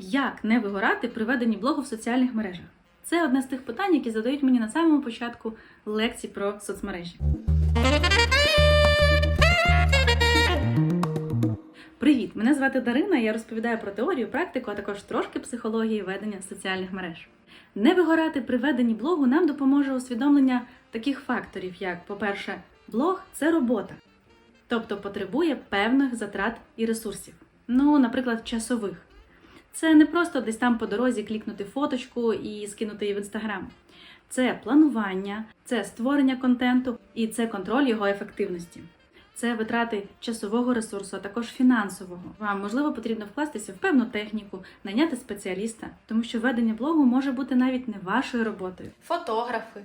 Як не вигорати при веденні блогу в соціальних мережах? Це одне з тих питань, які задають мені на самому початку лекцій про соцмережі. Привіт! Мене звати Дарина. Я розповідаю про теорію, практику, а також трошки психології ведення соціальних мереж. Не вигорати при веденні блогу нам допоможе усвідомлення таких факторів, як, по-перше, блог це робота, тобто потребує певних затрат і ресурсів. Ну, наприклад, часових. Це не просто десь там по дорозі клікнути фоточку і скинути її в інстаграм. Це планування, це створення контенту і це контроль його ефективності. Це витрати часового ресурсу, а також фінансового. Вам можливо потрібно вкластися в певну техніку, найняти спеціаліста, тому що ведення блогу може бути навіть не вашою роботою. Фотографи,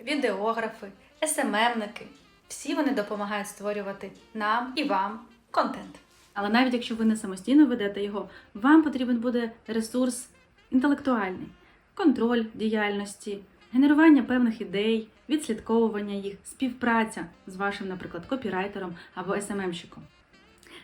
відеографи, СММники всі вони допомагають створювати нам і вам контент. Але навіть якщо ви не самостійно ведете його, вам потрібен буде ресурс інтелектуальний, контроль діяльності, генерування певних ідей, відслідковування їх, співпраця з вашим, наприклад, копірайтером або СММщиком.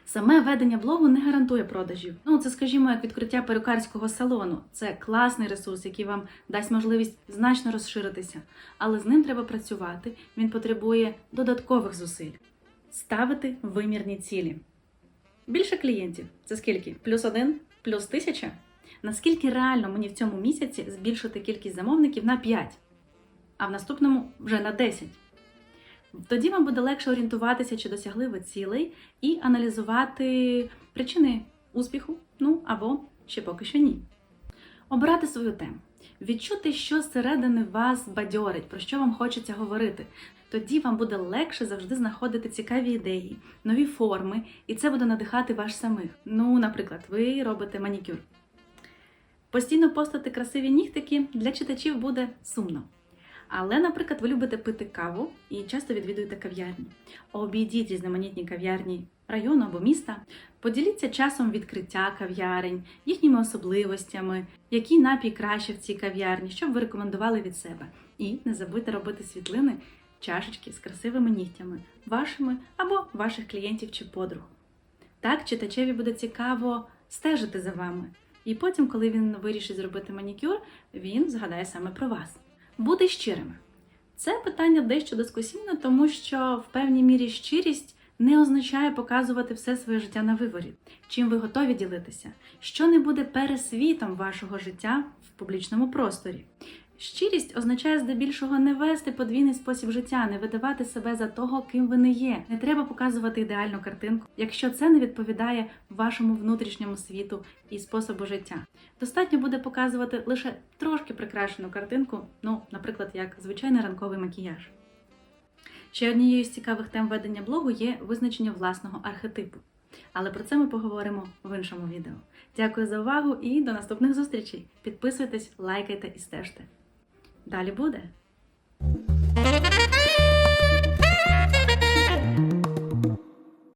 Саме ведення блогу не гарантує продажів. Ну, це, скажімо, як відкриття перукарського салону. Це класний ресурс, який вам дасть можливість значно розширитися. Але з ним треба працювати. Він потребує додаткових зусиль. Ставити вимірні цілі. Більше клієнтів це скільки? Плюс один, плюс тисяча? Наскільки реально мені в цьому місяці збільшити кількість замовників на 5, а в наступному вже на 10? Тоді вам буде легше орієнтуватися, чи досягли ви цілей, і аналізувати причини успіху, ну або ще поки що ні. Обрати свою тему, відчути, що зсередини вас бадьорить, про що вам хочеться говорити. Тоді вам буде легше завжди знаходити цікаві ідеї, нові форми, і це буде надихати вас самих. Ну, наприклад, ви робите манікюр. Постійно постати красиві нігтики для читачів буде сумно. Але, наприклад, ви любите пити каву і часто відвідуєте кав'ярні. Обійдіть різноманітні кав'ярні району або міста, поділіться часом відкриття кав'ярень, їхніми особливостями, який напій краще в цій кав'ярні, щоб ви рекомендували від себе. І не забудьте робити світлини, чашечки з красивими нігтями, вашими або ваших клієнтів чи подруг. Так читачеві буде цікаво стежити за вами. І потім, коли він вирішить зробити манікюр, він згадає саме про вас. Бути щирими. Це питання дещо дискусійне, тому що в певній мірі щирість не означає показувати все своє життя на виворі. Чим ви готові ділитися, що не буде пересвітом вашого життя в публічному просторі. Щирість означає здебільшого не вести подвійний спосіб життя, не видавати себе за того, ким ви не є. Не треба показувати ідеальну картинку, якщо це не відповідає вашому внутрішньому світу і способу життя. Достатньо буде показувати лише трошки прикрашену картинку, ну, наприклад, як звичайний ранковий макіяж. Ще однією з цікавих тем ведення блогу є визначення власного архетипу. Але про це ми поговоримо в іншому відео. Дякую за увагу і до наступних зустрічей! Підписуйтесь, лайкайте і стежте. Далі буде!